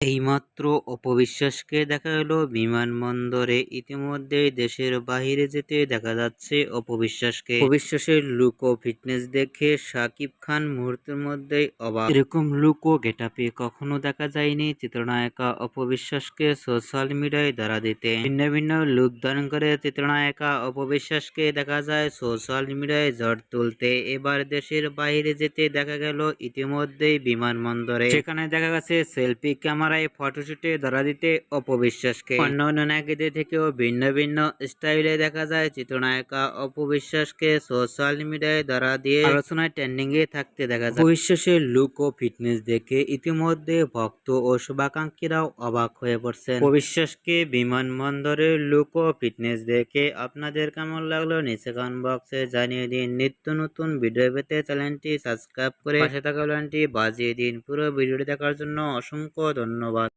they এইমাত্র অপবিশ্বাসকে দেখা গেল, বিমানবন্দরে ইতিমধ্যেই দেশের বাইরে যেতে দেখা যাচ্ছে অপবিশ্বাসকে। অপবিশ্বাসের লুক ও ফিটনেস দেখে শাকিব খান মুহূর্তের মধ্যেই অবাক। এরকম লুক ও গেটাপে কখনো দেখা যায়নি চিত্রনায়িকা অপবিশ্বাসকে সোশ্যাল মিডিয়ায় দ্বারা দিতে। ভিন্ন ভিন্ন লুক ধারণ করে চিত্রনায়িকা অপবিশ্বাসকে দেখা যায় সোশ্যাল মিডিয়ায় ঝড় তুলতে। এবার দেশের বাইরে যেতে দেখা গেল ইতিমধ্যেই বিমানবন্দরে। সেখানে দেখা গেছে সেলফি ক্যামেরায় ফটোশুটে ধরা দিতে অপবিশ্বাসকে। অন্যান্য নায়িকাদের থেকেও ভিন্ন ভিন্ন স্টাইলে দেখা যায় চিত্রনায়িকা অপবিশ্বাসকে সোশ্যাল মিডিয়ায় ধরা দিয়ে আলোচনায় এ থাকতে দেখা যায়। অপবিশ্বাসের লুক ও ফিটনেস দেখে ইতিমধ্যে ভক্ত ও শুভাকাঙ্ক্ষীরাও অবাক হয়ে পড়ছেন। অপবিশ্বাসকে বিমানবন্দরের লুক ও ফিটনেস দেখে আপনাদের কেমন লাগল নিচে কমেন্ট বক্সে জানিয়ে দিন। নিত্য নতুন ভিডিও পেতে চ্যানেলটি সাবস্ক্রাইব করে পাশে থাকা বাজিয়ে দিন। পুরো ভিডিওটি দেখার জন্য অসংখ্য ধন্যবাদ।